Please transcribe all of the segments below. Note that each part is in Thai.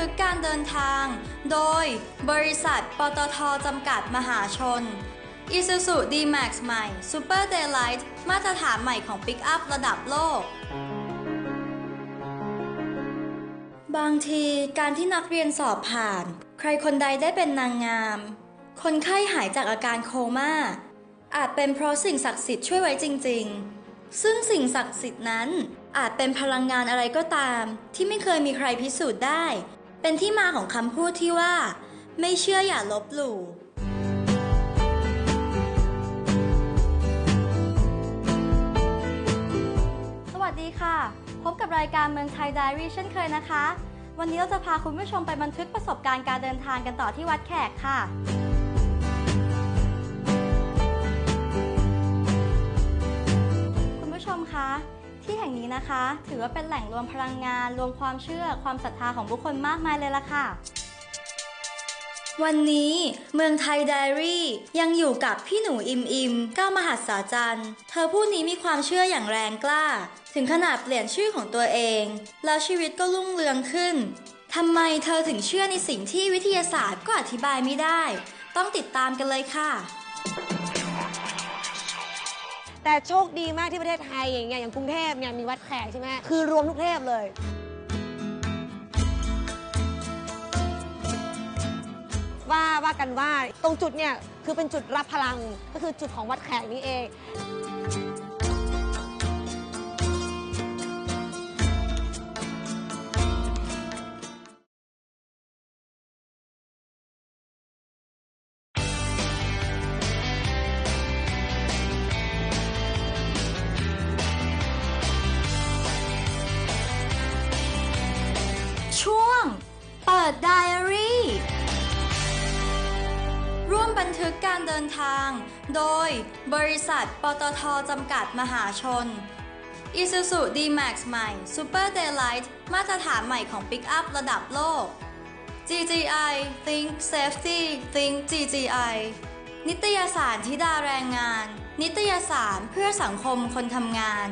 ทึกการเดินทาง โดยบริษัท ปตทจำกัดมหาชน Isuzu D-Max ใหม่ Super Daylight มาตรฐานใหม่ของปิกอัพระดับโลก บางทีการที่นักเรียนสอบผ่าน ใครคนใดได้เป็นนางงาม คนไข้หายจากอาการโคม่า อาจเป็นเพราะสิ่งศักดิ์สิทธิ์ช่วยไว้จริง ๆ ซึ่งสิ่งศักดิ์สิทธิ์นั้นอาจเป็นพลังงานอะไรก็ตาม ที่ไม่เคยมีใครพิสูจน์ได้ เป็นที่มาของคำพูดที่ว่า ไม่เชื่ออย่าลบหลู่สวัสดีค่ะ พบกับรายการเมืองไทยไดอารี่เช่นเคยนะคะ วันนี้เราจะพาคุณผู้ชมไปบันทึกประสบการณ์การเดินทางกันต่อที่วัดแขกค่ะ คุณผู้ชมคะ ที่แห่งนี้นะคะ ถือว่าเป็นแหล่งรวมพลังงาน รวมความเชื่อความศรัทธาของบุคคลมากมายเลยล่ะค่ะ วันนี้เมืองไทยไดอารี่ยังอยู่กับพี่หนูอิมอิมก้าวมหัศจรรย์เธอผู้นี้มีความเชื่ออย่างแรงกล้า ถึงขนาดเปลี่ยนชื่อของตัวเอง แล้วชีวิตก็รุ่งเรืองขึ้นทำไมเธอถึงเชื่อในสิ่งที่วิทยาศาสตร์ก็อธิบายไม่ได้ ต้องติดตามกันเลยค่ะ แต่โชคดีมากที่ประเทศไทยอย่างเงี้ยอย่างกรุงเทพเนี่ยมีวัดแขกใช่ไหมคือรวมทุกเทพเลย ว่าว่ากันว่าตรงจุดเนี่ยคือเป็นจุดรับพลังก็คือจุดของวัดแขกนี่เองิดไดอารี่ร่วมบันทึกการเดินทาง โดยบริษัท ปตทจำกัดมหาชน Isuzu D-Max ใหม่ Super Daylight มาตรฐานใหม่ของปิกอัพระดับโลก GGI Think Safety Think GGI นิตยสารธิดาแรงงาน นิตยสารเพื่อสังคมคนทำงาน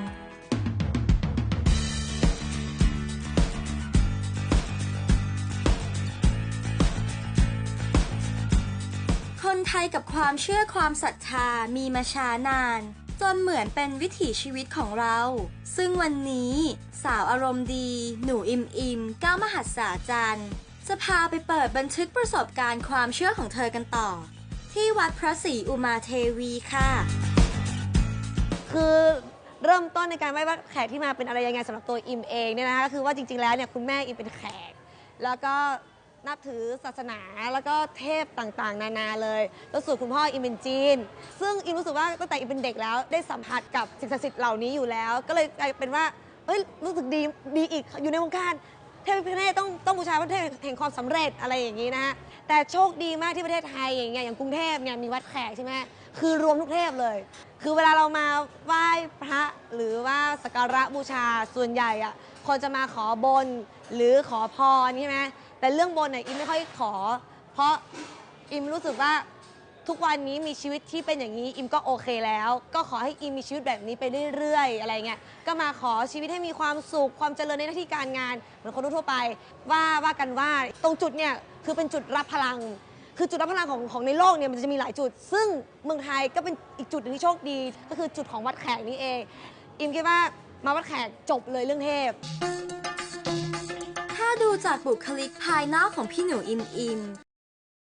คนไทยกับความเชื่อความศรัทธามีมาช้านาน จนเหมือนเป็นวิถีชีวิตของเรา ซึ่งวันนี้สาวอารมณ์ดี หนูอิมอิมก้าวมหัศจรรย์จะพาไปเปิดบันทึกประสบการณ์ความเชื่อของเธอกันต่อ ที่วัดพระศรีอุมาเทวีค่ะ คือเริ่มต้นในการไหว้วัดแขกที่มาเป็นอะไรยังไงสำหรับตัวอิมเองเนี่ยนะคะก็คือว่าจริงๆแล้วเนี่ยคุณแม่อิมเป็นแขก แล้วก็ นับถือศาสนาแล้วก็เทพต่างๆ นานาเลยแล้วส่วนคุณพ่ออิมเป็นจีน ซึ่งอิมรู้สึกว่าตั้งแต่อิมเป็นเด็กแล้ว ได้สัมผัสกับสิ่งศักดิ์สิทธิ์เหล่านี้อยู่แล้ว ก็เลยกลายเป็นว่าเอ้ยรู้สึกดีดีอีกอยู่ในวงการเทพพิฆเนศต้องต้องบูชาพระเทพแห่งความสำเร็จอะไรอย่างนี้นะฮะแต่โชคดีมากที่ประเทศไทยอย่างเงี้ยอย่างกรุงเทพเนี่ยมีวัดแขกใช่ไหมคือรวมทุกเทพเลย คือเวลาเรามาไหว้พระหรือว่าสักการะบูชาส่วนใหญ่อะคนจะมาขอบนหรือขอพรใช่ไหม แต่เรื่องบนเนี่ยอิมไม่ค่อยขอ เพราะอิมรู้สึกว่าทุกวันนี้มีชีวิตที่เป็นอย่างนี้อิมก็โอเคแล้ว ก็ขอให้อิมมีชีวิตแบบนี้ไปเรื่อยๆอะไรเงี้ยก็มาขอชีวิตให้มีความสุขความเจริญในหน้าที่การงานเหมือนคนทั่วไปว่าว่ากันว่าตรงจุดเนี่ยคือเป็นจุดรับพลัง คือจุดรับพลังของของในโลกเนี่ยมันจะมีหลายจุด ซึ่งเมืองไทยก็เป็นอีกจุดหนึงที่โชคดี ก็คือจุดของวัดแขกนี่เอง อิมคิดว่ามาวัดแขกจบเลยเรื่องเทพ จากบุคลิกภายนอกของพี่หนูอิมอิม